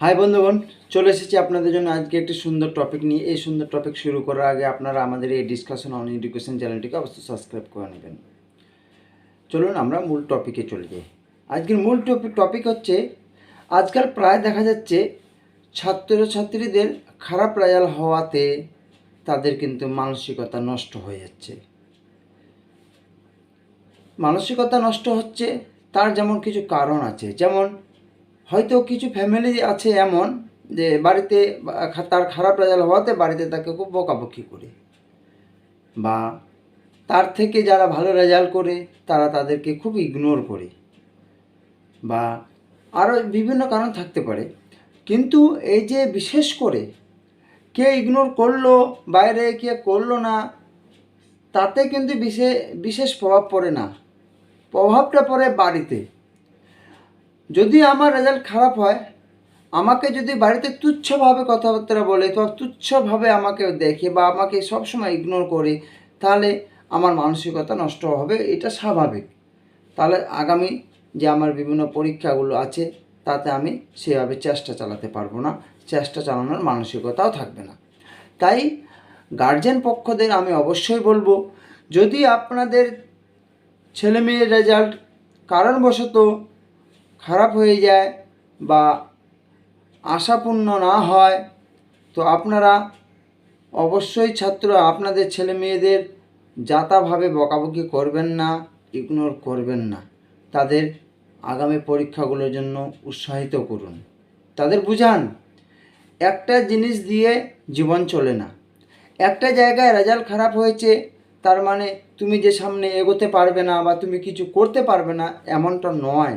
High বন্ধুগণ। চলে এসেছি আপনাদের জন্য আজকে একটি সুন্দর টপিক নিয়ে। এই সুন্দর টপিক শুরু করার আগে আপনারা আমাদের এই ডিসকাশন অন এডুকেশন চ্যানেলটিকে অবশ্যই সাবস্ক্রাইব করে নেবেন। চলুন আমরা মূল টপিকে চলে যাই। আজকের মূল টপিক টপিক হচ্ছে, আজকাল প্রায় দেখা যাচ্ছে ছাত্রছাত্রীদের খারাপ রেজাল্ট হওয়াতে তাদের কিন্তু মানসিকতা নষ্ট হয়ে যাচ্ছে। মানসিকতা নষ্ট হচ্ছে, তার যেমন কিছু কারণ আছে। যেমন হয়তো কিছু ফ্যামিলি আছে এমন যে বাড়িতে তার খারাপ রেজাল্ট হওয়াতে বাড়িতে তাকে খুব বকাবকি করে। বা তার থেকে যারা ভালো রেজাল্ট করে, তারা তাদেরকে খুব ইগনোর করে। বা আরও বিভিন্ন কারণ থাকতে পারে। কিন্তু এই যে বিশেষ করে কে ইগনোর করল, বাইরে কে করল না, তাতে কিন্তু বিশেষ বিশেষ প্রভাব পড়ে না। প্রভাবটা পড়ে বাড়িতে। যদি আমার রেজাল্ট খারাপ হয়, আমাকে যদি বাড়িতে তুচ্ছভাবে কথাবার্তা বলে তো তুচ্ছভাবে আমাকে দেখে বা আমাকে সবসময় ইগনোর করে, তাহলে আমার মানসিকতা নষ্ট হবে, এটা স্বাভাবিক। তাহলে আগামী যে আমার বিভিন্ন পরীক্ষাগুলো আছে, তাতে আমি সেভাবে চেষ্টা চালাতে পারব না, চেষ্টা চালানোর মানসিকতাও থাকবে না। তাই গার্জেন পক্ষদের আমি অবশ্যই বলব, যদি আপনাদের ছেলে মেয়ের রেজাল্ট কারণবশত খারাপ হয়ে যায় বা আশাপূর্ণ না হয়, তো আপনারা অবশ্যই ছাত্র, আপনাদের ছেলে মেয়েদের যাতাভাবে বকাবকি করবেন না ইগনোর করবেন না। তাদের আগামী পরীক্ষাগুলোর জন্য উৎসাহিত করুন। তাদের বুঝান, একটা জিনিস দিয়ে জীবন চলে না। একটা জায়গায় রেজাল্ট খারাপ হয়েছে, তার মানে তুমি যে সামনে এগোতে পারবে না বা তুমি কিছু করতে পারবে না, এমনটা নয়।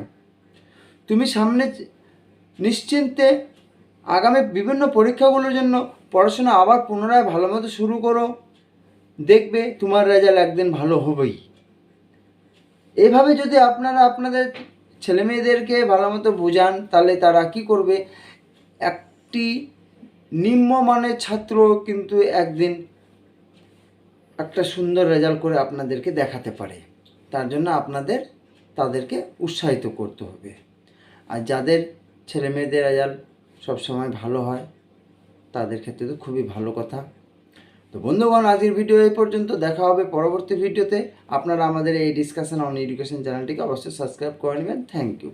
তুমি সামনে নিশ্চিন্তে আগামী বিভিন্ন পরীক্ষাগুলোর জন্য পড়াশোনা আবার পুনরায় ভালো মতো শুরু করো। দেখবে তোমার রেজাল্ট একদিন ভালো হবেই। এভাবে যদি আপনারা আপনাদের ছেলে মেয়েদেরকে ভালো মতো বোঝান, তাহলে তারা কি করবে? একটি নিম্নমানের ছাত্র কিন্তু একদিন একটা সুন্দর রেজাল্ট করে আপনাদেরকে দেখাতে পারে। তার জন্য আপনাদের, তাদেরকে উৎসাহিত করতে হবে। আর যাদের ছেলে মেয়েদের রেজাল্ট সবসময় ভালো হয়, তাদের ক্ষেত্রে তো খুবই ভালো কথা। তো বন্ধুগণ, আজকের ভিডিও এই পর্যন্ত। দেখা হবে পরবর্তী ভিডিওতে। আপনারা আমাদের এই ডিসকাশন অন এডুকেশন চ্যানেলটিকে অবশ্যই সাবস্ক্রাইব করে নেবেন। Thank you